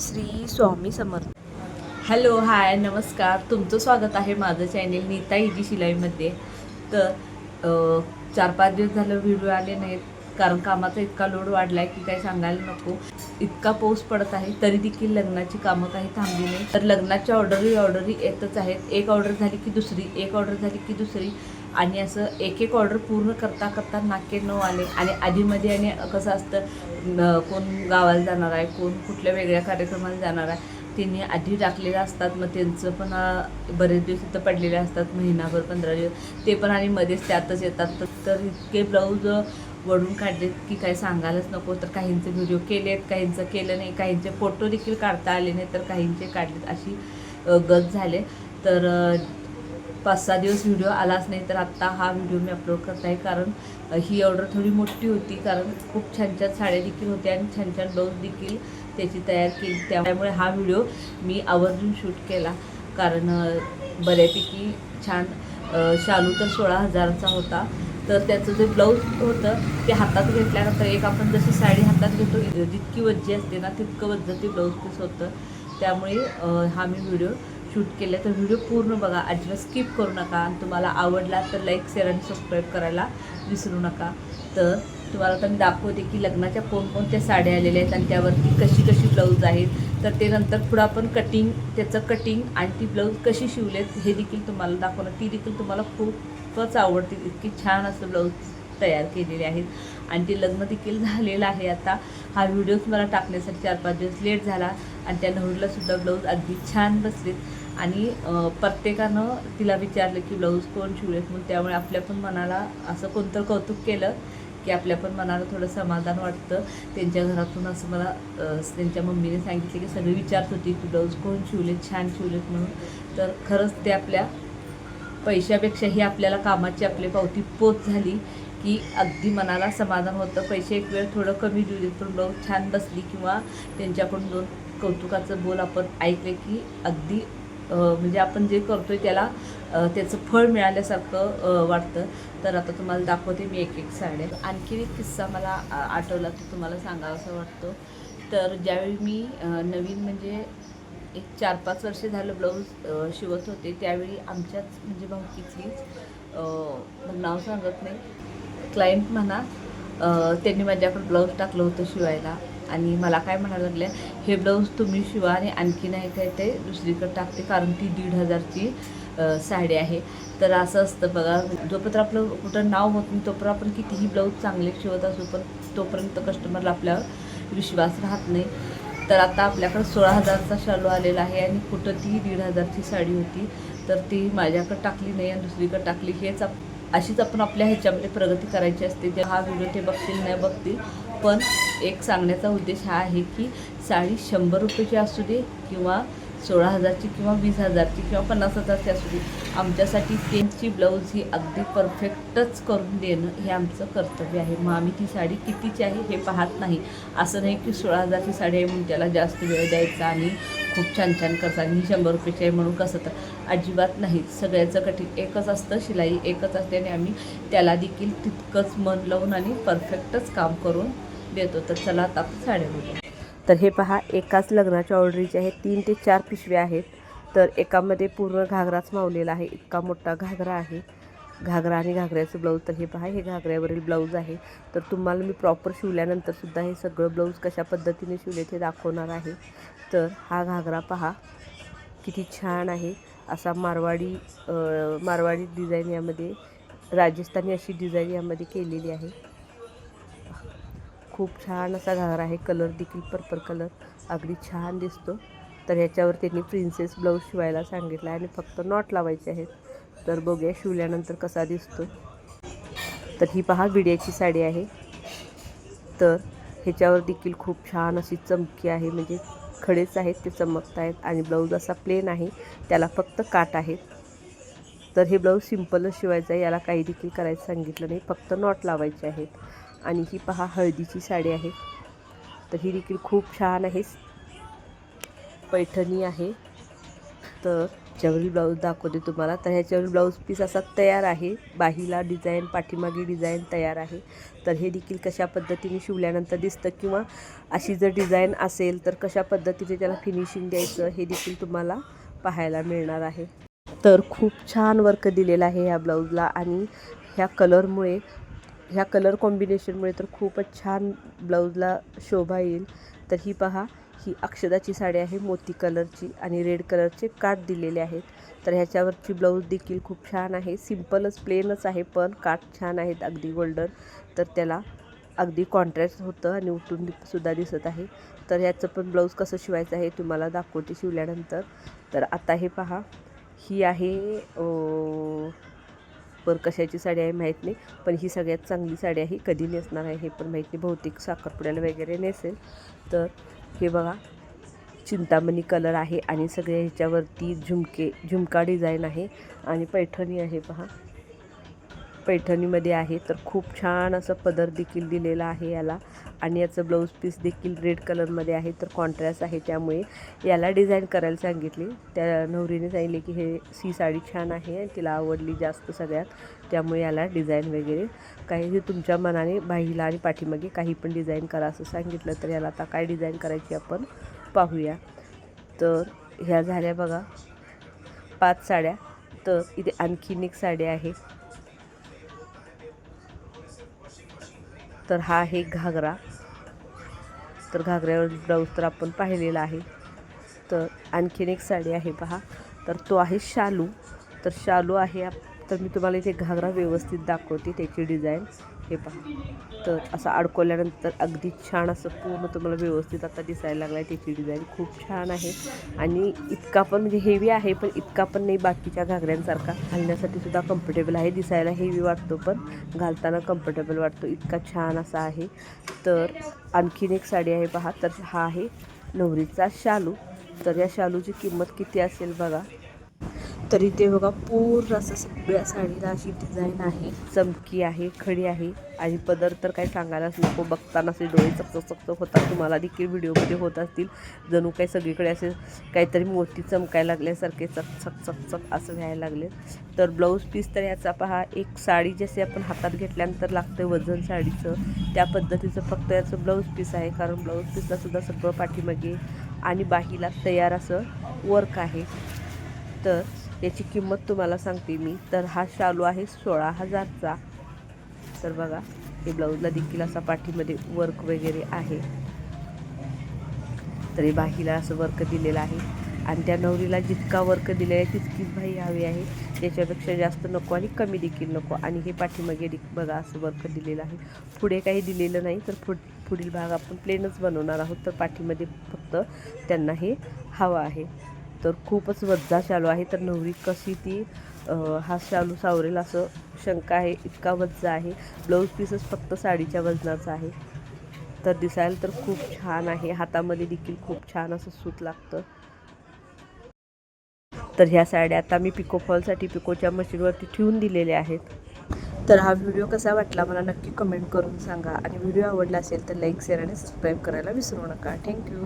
Shri Swami Samarth. Hello hi नमस्कार. तुमचं स्वागत आहे माझं चॅनेल नीता इजी शिलाईमध्ये. तर चार पाच दिवस झालं व्हिडिओ आले नाहीत. कारण कामाचा इतका लोड वाढला आहे की काही सांगायला नको. इतका पाऊस पडत आहे तरी देखील लग्नाची कामं काही थांबली नाही तर लग्नाच्या ऑर्डरही ऑर्डरी येतच आहेत. एक ऑर्डर झाली की दुसरी एक ऑर्डर झाली की दुसरी. आणि असं एक एक ऑर्डर पूर्ण करता करता नाके नऊ आले. आणि आधीमध्ये आणि कसं असतं कोण गावाला जाणार आहे कोण कुठल्या वेगळ्या कार्यक्रमाला जाणार आहे त्यांनी आधी टाकलेलं असतात. मग त्यांचं पण बरेच दिवस इथं पडलेले असतात महिनाभर पंधरा दिवस. ते पण आणि मध्येच त्यातच येतात. तर- तर इतके ब्लाऊज वडून काढलेत की काही सांगायलाच नको. तर काहींचे व्हिडिओ केलेत काहींचं केलं नाही. काहींचे फोटो देखील काढता आले नाही तर काहींचे काढलेत अशी गत झाले. तर पाच सहा दिवस व्हिडिओ आलाच नाही तर आत्ता हा व्हिडिओ मी अपलोड करत आहे कारण ही ऑर्डर थोडी मोठी होती. कारण खूप छान छान साड्या देखील होत्या आणि छान छान ब्लाऊज देखील त्याची तयार केली. त्यामुळे हा व्हिडिओ मी आवर्जून शूट केला. कारण बऱ्यापैकी छान शालू तर सोळा हजाराचा होता. तर त्याचं जे ब्लाऊज होतं ते हातात घेतल्यानंतर एक आपण जशी साडी हातात घेतो जितकी वज्जी असते ना तितकं वज्ज ते ब्लाऊज पीस होतं. त्यामुळे हा मी व्हिडिओ शूट केलं तर व्हिडिओ पूर्ण बघा अजिबात स्किप करू नका. आणि तुम्हाला आवडला तर लाईक शेअर आणि सबस्क्राईब करायला विसरू नका. तर तुम्हाला आता मी दाखवते की लग्नाच्या कोणकोणत्या साड्या आलेल्या आहेत आणि त्यावरती कशी कशी ब्लाऊज आहेत. तर ते नंतर पुढं आपण कटिंग त्याचं कटिंग आणि ती ब्लाऊज कशी शिवलेत हे देखील तुम्हाला दाखवणार. ती देखील तुम्हाला खूपच आवडते इतकी छान असं ब्लाऊज तयार केलेले आहेत. आणि ते लग्न देखील झालेलं आहे आता. हा व्हिडिओज मला टाकण्यासाठी चार पाच दिवस लेट झाला आणि त्या नवरीला सुद्धा ब्लाऊज अगदी छान बसलेत. आणि प्रत्येकानं तिला विचारलं की ब्लाऊज कोण शिवलेत? म्हणून त्यामुळे आपल्या पण मनाला असं कोणतं कौतुक केलं की आपल्या पण मनाला थोडं समाधान वाटतं. त्यांच्या घरातून असं मला त्यांच्या मम्मीने सांगितले की सगळी विचारत होती की ब्लाऊज कोण शिवलेत? छान शिवलेत म्हणून. तर खरंच ते आपल्या पैशापेक्षाही आपल्याला कामाची आपली पावती पोच झाली. की अगदी मनाला समाधान होतं. पैसे एक वेळ थोडं कमी देऊ देत पण ब्लाऊज छान बसली किंवा त्यांच्याकडून दोन कौतुकाचं बोल आपण ऐकले की अगदी म्हणजे आपण जे करतो आहे त्याला त्याचं फळ मिळाल्यासारखं वाटतं. तर आता तुम्हाला दाखवते मी एक एक साड्या. आणखी एक किस्सा मला आ- आठवला तो तुम्हाला सांगावासा वाटतो. तर ज्यावेळी मी नवीन म्हणजे एक चार पाच वर्ष झालं ब्लाऊज शिवत होते त्यावेळी आमच्याच म्हणजे भाऊकीचीच नाव सांगत नाही. क्लायंट म्हणा त्यांनी माझ्याकडे ब्लाऊज टाकलं होतं शिवायला. आणि मला काय म्हणायला लागले हे ब्लाऊज तुम्ही शिवा आणि आणखी नाही काय ते दुसरीकडे टाकते कारण ती दीड हजारची साडी आहे. तर असं असतं बघा जोपर्यंत आपलं कुठं नाव होत नाही तोपर्यंत आपण कितीही ब्लाऊज चांगले शिवत असू पण तोपर्यंत कस्टमरला आपल्यावर विश्वास राहत नाही. तर आता आपल्याकडे सोळा हजारचा शालू आलेला आहे आणि कुठं ती दीड हजारची साडी होती तर ती माझ्याकडे टाकली नाही आणि दुसरीकडे टाकली. हेच आप अशीच आपण आपल्या ह्याच्यामध्ये प्रगती करायची असते. जे हा व्हिडिओ ते बघतील नाही बघतील. पण एक सांगण्याचा उद्देश हा आहे की साडी शंभर रुपयाची असू दे किंवा सोळा हजारची किंवा वीस हजारची किंवा पन्नास हजारची असू दे आमच्यासाठी त्यांची ब्लाऊज ही अगदी परफेक्टच करून देणं हे आमचं कर्तव्य आहे. मग आम्ही ती साडी कितीची आहे हे पाहत नाही. असं नाही की सोळा हजारची साडी आहे म्हणून त्याला जास्त वेळ द्यायचा आणि खूप छान छान करतात. आणि ही शंभर रुपयाची आहे म्हणून कसं तर अजिबात नाही. सगळ्याचं कठीण. एकच असतं शिलाई एकच असते आणि आम्ही त्याला देखील तितकंच मन लावून आणि परफेक्टच काम करून देतो. तर चला आता आपण साड्या बघूया. तर हे पहा एकाच लग्नाच्या ऑर्डरीचे आहेत तीन ते चार पिशव्या आहेत. तर एकामध्ये पूर्ण घागराच मावलेला आहे. इतका मोठा घागरा आहे. घागरा आणि घागऱ्याचं ब्लाऊज तर हे पहा हे घागऱ्यावरील ब्लाऊज आहे. तर तुम्हाला मी प्रॉपर शिवल्यानंतर सुद्धा हे सगळं ब्लाऊज कशा पद्धतीने शिवले ते दाखवणार आहे. तर हा घागरा पहा किती छान आहे. असा मारवाडी मारवाडी डिझाईन यामध्ये राजस्थानी अशी डिझाईन यामध्ये केलेली आहे. खूप छान असा घागरा आहे. कलर देखील पर्पल कलर अगदी छान दिसतो. तर ह्याच्यावर त्यांनी प्रिन्सेस ब्लाऊज शिवायला सांगितलं आहे आणि फक्त नॉट लावायचे आहेत. तर बघूया शिवल्यानंतर कसा दिसतो. तर ही पहा विड्याची साडी आहे. तर ह्याच्यावर देखील खूप छान अशी चमकी आहे. म्हणजे खडेच आहेत ते चमकत आहेत आणि ब्लाऊज असा प्लेन आहे. त्याला फक्त काट आहेत. तर हे ब्लाऊज सिम्पलच शिवायचं आहे. याला काही देखील करायचं सांगितलं नाही. फक्त नॉट लावायचे आहेत. आणि ही पहा हळदीची साडी आहे. तर ही देखील खूप छान आहे. पैठणी आहे. तर ह्याच्यावरील ब्लाऊज दाखवते तुम्हाला. तर ह्याच्यावरील ब्लाऊज पीस असा तयार आहे. बाहीला डिझाईन पाठीमागे डिझाईन तयार आहे. तर हे देखील कशा पद्धतीने शिवल्यानंतर दिसतं किंवा अशी जर डिझाईन असेल तर कशा पद्धतीने त्याला फिनिशिंग द्यायचं हे देखील तुम्हाला पाहायला मिळणार आहे. तर खूप छान वर्क दिलेलं आहे ह्या ब्लाऊजला आणि ह्या कलरमुळे ह्या कलर कॉम्बिनेशनमुळे तर खूपच छान ब्लाऊजला शोभा येईल. तर ही पहा ही अक्षदाची साडी आहे मोती कलरची आणि रेड कलरचे काठ दिलेले आहेत. तर ह्याच्यावरची ब्लाऊज देखील खूप छान आहे. सिम्पलच प्लेनच आहे पण काठ छान आहेत अगदी गोल्डन तर त्याला अगदी कॉन्ट्रॅक्ट होतं आणि उठून सुद्धा दिसत आहे. तर ह्याचं पण ब्लाऊज कसं शिवायचं आहे तुम्हाला दाखवते शिवल्यानंतर. तर आता हे पहा ही आहे पर कशाची साडी आहे माहीत नाही पण ही सगळ्यात चांगली साडी आहे कधी नेसणार आहे हे पण माहीत नाही. बहुतेक साखरपुड्याला वगैरे नेसेल. तर हे बघा चिंतामणी कलर आहे आणि सगळ्या ह्याच्यावरती झुमके झुमका डिझाईन आहे आणि पैठणी आहे पहा. पैठणीमध्ये आहे. तर खूप छान असं पदर देखील दिलेला आहे याला. आणि याचं ब्लाऊज पीस देखील रेड कलरमध्ये आहे. तर कॉन्ट्रास्ट आहे त्यामुळे. याला डिझाईन करायला सांगितली. त्या नवरीने सांगितले की हे सी साडी छान आहे आणि तिला आवडली जास्त सगळ्यात. त्यामुळे याला डिझाईन वगैरे काही तुमच्या मनाने बाहीला आणि पाठीमागे काही पण डिझाईन करा असं सांगितलं तर याला आता काय डिझाईन करायची आपण पाहूया. तर ह्या झाल्या बघा. पाच साड्या. तर इथे आणखीन एक साडी आहे. तर हा आहे घागरा. तर घागऱ्यावर ब्लाऊज तर आपण पाहिलेला आहे. तर आणखीन एक साडी आहे पहा. तर तो आहे शालू. तर शालू आहे आप- तर मी तुम्हाला इथे घागरा व्यवस्थित दाखवते त्याची डिझाईन. हे पहा. तर असं अडकवल्यानंतर अगदी छान असं पूर्ण तुम्हाला व्यवस्थित आता दिसायला लागला आहे त्याची डिझाईन खूप छान आहे. आणि इतका पण म्हणजे हेवी आहे पण इतका पण नाही बाकीच्या घागऱ्यांसारखा. घालण्यासाठी सुद्धा कम्फर्टेबल आहे. दिसायला हेवी वाटतो पण घालताना कम्फर्टेबल वाटतो. इतका छान असा आहे. तर आणखीन एक साडी आहे पहा. तर हा आहे नवरीचा शालू. तर या शालूची किंमत किती असेल बघा. तर इथे बघा पूर्ण असं सगळ्या साडीला अशी डिझाईन आहे. चमकी आहे खडी आहे. आणि पदर तर काही सांगायलाच नको. बघताना असे डोळे चकचक चकचक होतात. तुम्हाला देखील व्हिडिओमध्ये होत असतील. जणू काही सगळीकडे असे काहीतरी मोती चमकायला लागल्यासारखे चक चक चक चक असं व्हायला लागले. तर ब्लाऊज पीस तर याचा पहा एक साडी जसे आपण हातात घेतल्यानंतर लागतं वजन साडीचं त्या पद्धतीचं फक्त याचं ब्लाऊज पीस आहे. कारण ब्लाऊज पीसला सुद्धा सगळं पाठीमागे आणि बाहीला तयार असं वर्क आहे. तर याची किंमत तुम्हाला सांगते मी. तर हा शालू आहे सोळा हजारचा. तर बघा हे ब्लाऊजला देखील असा पाठीमध्ये वर्क वगैरे आहे. तर हे बाहीला असं वर्क दिलेलं आहे. आणि त्या नवरीला जितका वर्क दिलेला आहे तितकीच बाई हवी आहे. त्याच्यापेक्षा जास्त नको आणि कमी देखील नको. आणि हे पाठीमागे बघा असं वर्क दिलेलं आहे. पुढे काही दिलेलं नाही तर पुढ पुढील भाग आपण प्लेनच बनवणार आहोत. तर पाठीमध्ये फक्त त्यांना हे हवं आहे. तर खूपच वज्जा शालू आहे. तर नवरी कशी ती हा शालू सावरेल असं शंका आहे. इतका वज्जा आहे. ब्लाऊज पीसच फक्त साडीच्या वजनाचा आहे. तर दिसायला तर खूप छान आहे. हातामध्ये देखील खूप छान असं सूत लागतं. तर ह्या साड्या आता मी पिको फॉलसाठी पिकोच्या मशीनवरती ठेवून दिलेल्या आहेत. तर हा व्हिडिओ कसा वाटला मला नक्की कमेंट करून सांगा. आणि व्हिडिओ आवडला असेल तर लाईक शेअर आणि सबस्क्राईब करायला विसरू नका. थँक्यू